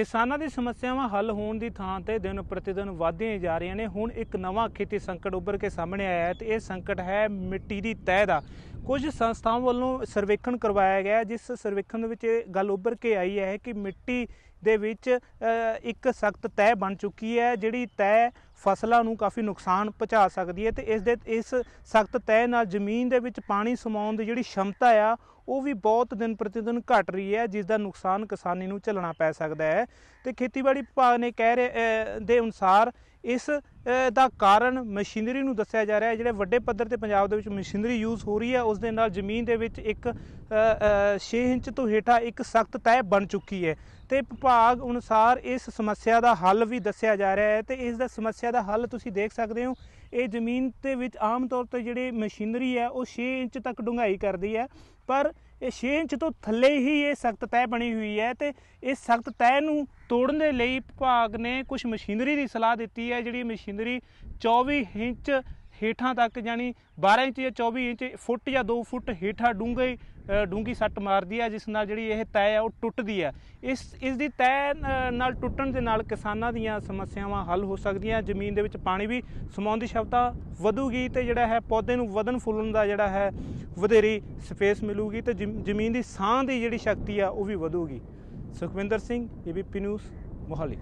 ਕਿਸਾਨਾਂ ਦੀ ਸਮੱਸਿਆਵਾਂ ਹੱਲ ਹੋਣ ਦੀ ਥਾਂ ਤੇ ਦਿਨ ਪ੍ਰਤੀ ਦਿਨ ਵਧਦੀਆਂ ਜਾ ਰਹੀਆਂ ਨੇ। ਹੁਣ ਇੱਕ ਨਵਾਂ ਖੇਤੀ ਸੰਕਟ ਉੱਭਰ ਕੇ ਸਾਹਮਣੇ ਆਇਆ ਹੈ ਤੇ ਇਹ ਸੰਕਟ ਹੈ ਮਿੱਟੀ ਦੀ ਤਹਿ ਦਾ। ਕੁਝ ਸੰਸਥਾਵਾਂ ਵੱਲੋਂ ਸਰਵੇਖਣ ਕਰਵਾਇਆ ਗਿਆ ਜਿਸ ਸਰਵੇਖਣ ਦੇ ਵਿੱਚ ਇਹ ਗੱਲ ਉੱਭਰ ਕੇ ਆਈ ਹੈ ਕਿ ਮਿੱਟੀ ਦੇ ਵਿੱਚ ਇੱਕ ਸਖਤ ਤੈਅ ਬਣ ਚੁੱਕੀ ਹੈ, ਜਿਹੜੀ ਤੈਅ ਫਸਲਾਂ ਨੂੰ ਕਾਫੀ ਨੁਕਸਾਨ ਪਹੁੰਚਾ ਸਕਦੀ ਹੈ ਤੇ ਇਸ ਦੇ, ਇਸ ਸਖਤ ਤੈਅ ਨਾਲ ਜ਼ਮੀਨ ਦੇ ਵਿੱਚ ਪਾਣੀ ਸਮਾਉਣ ਦੀ ਜਿਹੜੀ ਸ਼ਮਤਾ ਆ, ਉਹ ਵੀ ਬਹੁਤ ਦਿਨ ਪ੍ਰਤੀ ਦਿਨ ਘਟ ਰਹੀ ਹੈ, ਜਿਸ ਦਾ ਨੁਕਸਾਨ ਕਿਸਾਨੀ ਨੂੰ ਝੱਲਣਾ ਪੈ ਸਕਦਾ ਹੈ। ਤੇ ਖੇਤੀਬਾੜੀ ਵਿਭਾਗ ਨੇ ਕਹਿ ਰਹੇ ਦੇ ਅਨੁਸਾਰ ਇਸ ਦਾ ਕਾਰਨ ਮਸ਼ੀਨਰੀ ਨੂੰ ਦੱਸਿਆ ਜਾ ਰਿਹਾ ਹੈ। ਜਿਹੜੇ ਵੱਡੇ ਪੱਧਰ ਤੇ ਪੰਜਾਬ ਦੇ ਵਿੱਚ ਮਸ਼ੀਨਰੀ ਯੂਜ਼ ਹੋ ਰਹੀ ਹੈ, ਉਸ ਦੇ ਨਾਲ ਜ਼ਮੀਨ ਦੇ ਵਿੱਚ ਇੱਕ 6 ਇੰਚ ਤੋਂ ਹੇਠਾਂ ਇੱਕ ਸਖਤ ਤੈਅ ਬਣ ਚੁੱਕੀ ਹੈ। ਤੇ ਵਿਭਾਗ ਅਨੁਸਾਰ ਇਸ ਸਮੱਸਿਆ ਦਾ ਹੱਲ ਵੀ ਦੱਸਿਆ ਜਾ ਰਿਹਾ ਹੈ ਤੇ ਇਸ ਦਾ ਸਮੱਸਿਆ ਦਾ ਹੱਲ ਤੁਸੀਂ ਦੇਖ ਸਕਦੇ ਹੋ। ਇਹ ਜ਼ਮੀਨ ਦੇ ਵਿੱਚ ਆਮ ਤੌਰ ਤੇ ਜਿਹੜੀ ਮਸ਼ੀਨਰੀ ਹੈ, ਉਹ 6 ਇੰਚ ਤੱਕ ਡੂੰਘਾਈ ਕਰਦੀ ਹੈ। ਪਰ ਇਹ 6 ਇੰਚ ਤੋਂ ਥੱਲੇ ਹੀ ਇਹ ਸਖਤ ਤੈਅ ਬਣੀ ਹੋਈ ਹੈ ਤੇ ਇਸ ਸਖਤ ਤਹਿ ਨੂੰ ਤੋੜਨ ਦੇ ਲਈ ਵਿਭਾਗ ਨੇ ਕੁਝ ਮਸ਼ੀਨਰੀ ਦੀ ਸਲਾਹ ਦਿੱਤੀ ਹੈ, ਜਿਹੜੀ ਮਸ਼ੀਨਰੀ 24 ਇੰਚ ਹੇਠਾਂ ਤੱਕ ਜਾਨੀ 12 ਇੰਚ ਜਾਂ 24 ਇੰਚ ਫੁੱਟ ਜਾਂ 2 ਫੁੱਟ ਹੇਠਾਂ ਡੂੰਘੇ ਅ, ਡੂੰਘੀ ਸੱਟ ਮਾਰਦੀ ਹੈ ਜਿਸ ਨਾਲ ਜਿਹੜੀ ਇਹ ਤਹਿ ਹੈ ਉਹ ਟੁੱਟਦੀ ਹੈ ਇਸ ਇਸ ਦੀ ਤਹਿ ਨਾਲ ਟੁੱਟਣ ਦੇ ਨਾਲ ਕਿਸਾਨਾਂ ਦੀਆਂ ਸਮੱਸਿਆਵਾਂ ਹੱਲ ਹੋ ਸਕਦੀਆਂ। ਜ਼ਮੀਨ ਦੇ ਵਿੱਚ ਪਾਣੀ ਵੀ ਸਮਾਉਣ ਦੀ ਸ਼ਮਤਾ ਵਧੂਗੀ ਤੇ ਜਿਹੜਾ ਹੈ ਪੌਦੇ ਨੂੰ ਵਧਣ ਫੁੱਲਣ ਦਾ ਜਿਹੜਾ ਹੈ ਵਧੇਰੀ ਸਪੇਸ ਮਿਲੂਗੀ ਤੇ ਜ਼ਮ- ਜ਼ਮੀਨ ਦੀ ਸਾਹ ਦੀ ਜਿਹੜੀ ਸ਼ਕਤੀ ਆ ਉਹ ਵੀ ਵਧੂਗੀ। Sukhwinder Singh ABP news Mohali.